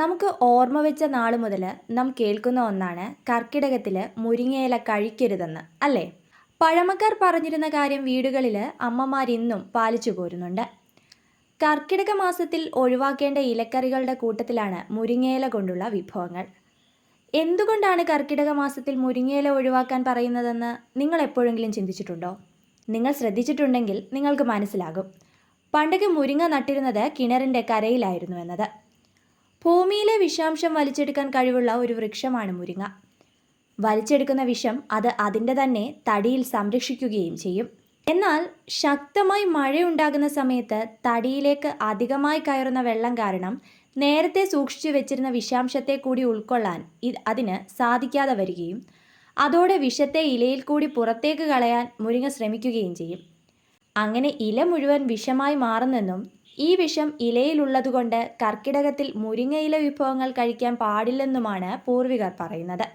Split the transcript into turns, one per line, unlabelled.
നമുക്ക് ഓർമ്മ വെച്ച നാൾ മുതൽ നാം കേൾക്കുന്ന ഒന്നാണ് കർക്കിടകത്തിൽ മുരിങ്ങയില കഴിക്കരുതെന്ന് അല്ലേ? പഴമക്കാർ പറഞ്ഞിരുന്ന കാര്യം വീടുകളിൽ അമ്മമാർ ഇന്നും പാലിച്ചു പോരുന്നുണ്ട് കർക്കിടക മാസത്തിൽ ഒഴിവാക്കേണ്ട ഇലക്കറികളുടെ കൂട്ടത്തിലാണ് മുരിങ്ങയില കൊണ്ടുള്ള വിഭവങ്ങൾ. എന്തുകൊണ്ടാണ് കർക്കിടക മാസത്തിൽ മുരിങ്ങയില ഒഴിവാക്കാൻ പറയുന്നതെന്ന് നിങ്ങൾ എപ്പോഴെങ്കിലും ചിന്തിച്ചിട്ടുണ്ടോ? നിങ്ങൾ ശ്രദ്ധിച്ചിട്ടുണ്ടെങ്കിൽ നിങ്ങൾക്ക് മനസ്സിലാകും. പണ്ടൊക്കെ മുരിങ്ങ നട്ടിരുന്നത് കിണറിന്റെ കരയിലായിരുന്നു എന്നത്. ഭൂമിയിലെ വിഷാംശം വലിച്ചെടുക്കാൻ കഴിവുള്ള ഒരു വൃക്ഷമാണ് മുരിങ്ങ. വലിച്ചെടുക്കുന്ന വിഷം അത് അതിന്റെ തന്നെ തടിയിൽ സംരക്ഷിക്കുകയും ചെയ്യും. എന്നാൽ ശക്തമായി മഴയുണ്ടാകുന്ന സമയത്ത് തടിയിലേക്ക് അധികമായി കയറുന്ന വെള്ളം കാരണം നേരത്തെ സൂക്ഷിച്ചു വെച്ചിരുന്ന വിഷാംശത്തെ കൂടി ഉൾക്കൊള്ളാൻ അതിന് സാധിക്കാതെ വരികയും അതോടെ വിഷത്തെ ഇലയിൽ കൂടി പുറത്തേക്ക് കളയാൻ മുരിങ്ങ ശ്രമിക്കുകയും ചെയ്യും. അങ്ങനെ ഇല മുഴുവൻ വിഷമായി മാറുന്നെന്നും ഈ വിഷം ഇലയിലുള്ളതുകൊണ്ട് കർക്കിടകത്തിൽ മുരിങ്ങയില വിഭവങ്ങൾ കഴിക്കാൻ പാടില്ലെന്നുമാണ് പൂർവികർ പറയുന്നത്